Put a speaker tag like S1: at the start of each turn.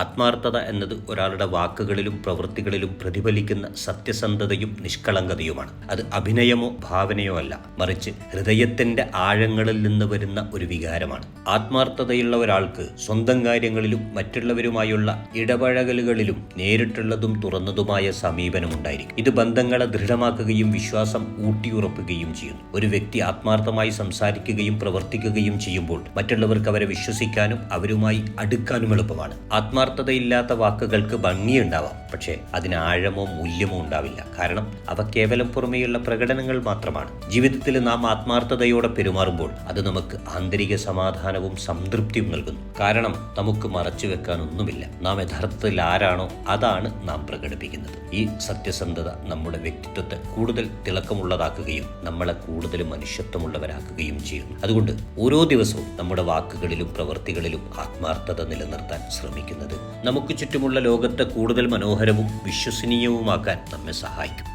S1: ആത്മാർത്ഥത എന്നത് ഒരാളുടെ വാക്കുകളിലും പ്രവൃത്തികളിലും പ്രതിഫലിക്കുന്ന സത്യസന്ധതയും നിഷ്കളങ്കതയുമാണ്. അത് അഭിനയമോ ഭാവനയോ അല്ല മറിച്ച് ഹൃദയത്തിന്റെ ആഴങ്ങളിൽ നിന്ന് വരുന്ന ഒരു വികാരമാണ്. ആത്മാർത്ഥതയുള്ള ഒരാൾക്ക് സ്വന്തം കാര്യങ്ങളിലും മറ്റുള്ളവരുമായുള്ള ഇടപഴകലുകളിലും നേരിട്ടുള്ളതും തുറന്നതുമായ സമീപനമുണ്ടായിരിക്കും. ഇത് ബന്ധങ്ങളെ ദൃഢമാക്കുകയും വിശ്വാസം ഊട്ടിയുറപ്പിക്കുകയും ചെയ്യുന്നു. ഒരു വ്യക്തി ആത്മാർത്ഥമായി സംസാരിക്കുകയും പ്രവർത്തിക്കുകയും ചെയ്യുമ്പോൾ മറ്റുള്ളവർക്ക് അവരെ വിശ്വസിക്കാനും അവരുമായി അടുക്കാനും എളുപ്പമാണ്. ആത്മാർത്ഥതയില്ലാത്ത വാക്കുകൾക്ക് ഭംഗിയുണ്ടാവാം. പക്ഷേ അതിന് ആഴമോ മൂല്യമോ ഉണ്ടാവില്ല. കാരണം അവ കേവലം പുറമേയുള്ള പ്രകടനങ്ങൾ മാത്രമാണ്. ജീവിതത്തിൽ നാം ആത്മാർത്ഥതയോടെ പെരുമാറുമ്പോൾ അത് നമുക്ക് ആന്തരിക സമാധാനവും സംതൃപ്തിയും നൽകുന്നു. കാരണം നമുക്ക് മറച്ചു വെക്കാനൊന്നുമില്ല. നാം യഥാർത്ഥത്തിൽ ആരാണോ അതാണ് നാം പ്രകടിപ്പിക്കുന്നത്. ഈ സത്യസന്ധത നമ്മുടെ വ്യക്തിത്വത്തെ കൂടുതൽ തിളക്കമുള്ളതാക്കുകയും നമ്മളെ കൂടുതൽ മനുഷ്യത്വമുള്ളവരാക്കുകയും ചെയ്യുന്നു. അതുകൊണ്ട് ഓരോ ദിവസവും നമ്മുടെ വാക്കുകളിലും പ്രവൃത്തികളിലും ആത്മാർത്ഥത നിലനിർത്താൻ ശ്രമിക്കുന്നത് നമുക്ക് ചുറ്റുമുള്ള ലോകത്തെ കൂടുതൽ മനോഹരവും വിശ്വസനീയവുമാക്കാൻ നമ്മെ സഹായിക്കും.